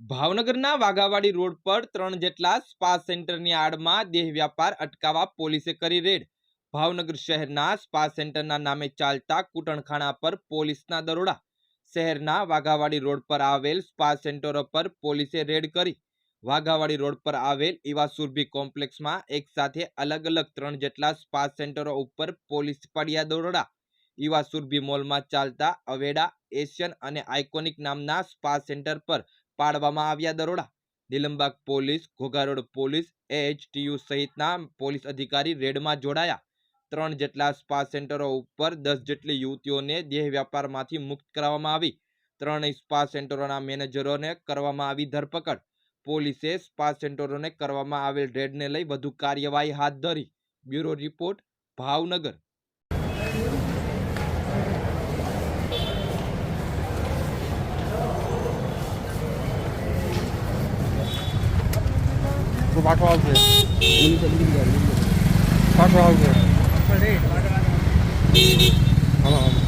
ભાવનગરના વાઘાવાડી રોડ પર ત્રણ જેટલા સ્પા સેન્ટરની આડમાં દેહ વ્યાપાર અટકાવવા પોલીસે કરી રેડ. ભાવનગર શહેરના સ્પા સેન્ટરના નામે ચાલતા કૂટણખાણા પર પોલીસના દરોડા. શહેરના વાઘાવાડી રોડ પર આવેલ સ્પા સેન્ટરો પર પોલીસે રેડ કરી. વાઘાવાડી રોડ પર આવેલ ઈવા સુરભી કોમ્પ્લેક્સમાં એક સાથે અલગ અલગ ત્રણ જેટલા સ્પા સેન્ટરો ઉપર પોલીસ પડ્યા દરોડા. ઈવા સુરભી મોલમાં ચાલતા અવેડા, એશિયન અને આઇકોનિક નામના સ્પા સેન્ટર પર પાડવામાં આવ્યા દરોડા. Nilambag police Ghogha road police, AHTU સહિતના પોલીસ અધિકારી રેડમાં જોડાયા. ત્રણ જેટલા સ્પા સેન્ટરો ઉપર દસ જેટલી યુવતીઓને દેહ વ્યાપારમાંથી મુક્ત કરવામાં આવી. ત્રણ સ્પા સેન્ટરોના મેનેજરોને કરવામાં આવી ધરપકડ. પોલીસે સ્પા સેન્ટરોને કરવામાં આવેલ રેડને લઈ વધુ કાર્યવાહી હાથ ધરી. Bureau report, Bhavnagar. 八十二岁。零六年八十好了好了。